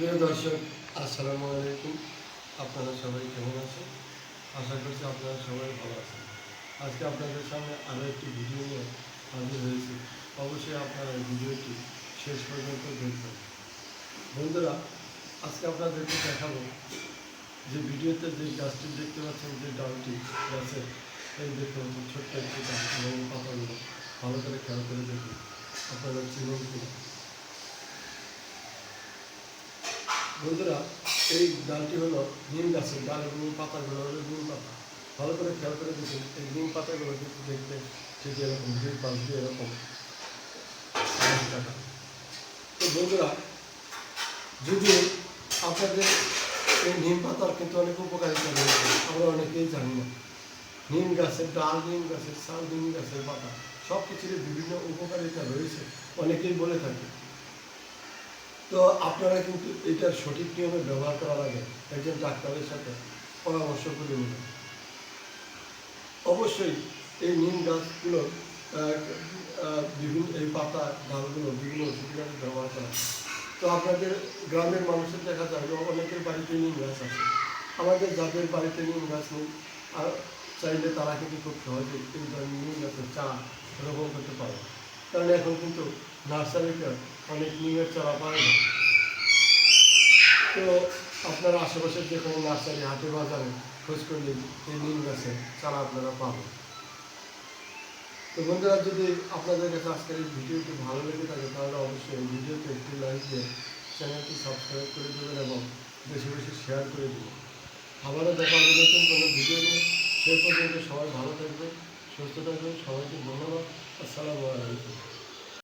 প্রিয় দর্শক, আসসালামু আলাইকুম। আপনারা সবাই কেমন আছেন? আশা করছি আপনারা সবাই ভালো আছেন। আজকে আপনাদের সামনে আরও একটি ভিডিও নিয়ে হাজির হয়েছি। অবশ্যই আপনারা ভিডিওটি শেষ পর্যন্ত দেখবেন। বন্ধুরা, আজকে আপনাদেরকে দেখাবো যে ভিডিওতে যে গাছটি দেখতে পাচ্ছেন, যে ডালটি গাছের, এই পাচ্ছেন ছোট্ট একটি গাছ এবং পাতাগুলো ভালো করে খেয়াল করে দেখুন। আপনারা চিনুন কিনা। বন্ধুরা, এই ডালটি হলো নিম গাছের ডাল নিম পাতাগুলো হলো নিম পাতা। ভালো করে খেয়াল করে দেখুন, এই নিম পাতাগুলো কিন্তু দেখতে ঠিক এরকম দুই পাশ দিয়ে এরকম। তো বন্ধুরা যদি আপনাদের এই নিম পাতার কিন্তু অনেক উপকারিতা রয়েছে, আমরা অনেকেই জানি না। নিম গাছের ডাল, নিম গাছের শাল নিম গাছের পাতা সব কিছুরই বিভিন্ন উপকারিতা রয়েছে, অনেকেই বলে থাকে। তো আপনারা কিন্তু এটার সঠিক নিয়মে ব্যবহার করার আগে একজন ডাক্তারের সাথে পরামর্শ করে নেবেন অবশ্যই এই নিম গাছগুলো বিভিন্ন এই পাতা ডালগুলো বিভিন্ন ওষুধ ব্যবহার করা তো আপনাদের গ্রামের মানুষের দেখা যায় অনেকের বাড়িতে নিম গাছ আছে। আমাদের যাদের বাড়িতে নিম গাছ নেই, আর চাইলে তারা কিন্তু খুব সহজে এই নিম গাছের চা রোপণ করতে পারে। কারণ এখন কিন্তু নার্সারিতে অনেক নিমের চারা পায় না। তো আপনারা আশেপাশের যে কোনো নার্সারি, হাটে, বাজারে খোঁজ করলে এই নিম গাছের চারা আপনারা পাবেন। তো বন্ধুরা, যদি আপনাদের কাছে আজকের এই ভিডিওটি ভালো লেগে থাকে, তাহলে অবশ্যই ভিডিওতে একটি লাইক দিয়ে চ্যানেলটি সাবস্ক্রাইব করে দেবেন এবং বেশি বেশি শেয়ার করে দেবেন। আবারও দেখা হবে নতুন কোনো ভিডিও নিয়ে। সেই পর্যন্ত সবাই ভালো থাকবেন। সুস্থ থাকবেন সবাইকে ধন্যবাদ। আসসালামু আলাইকুম।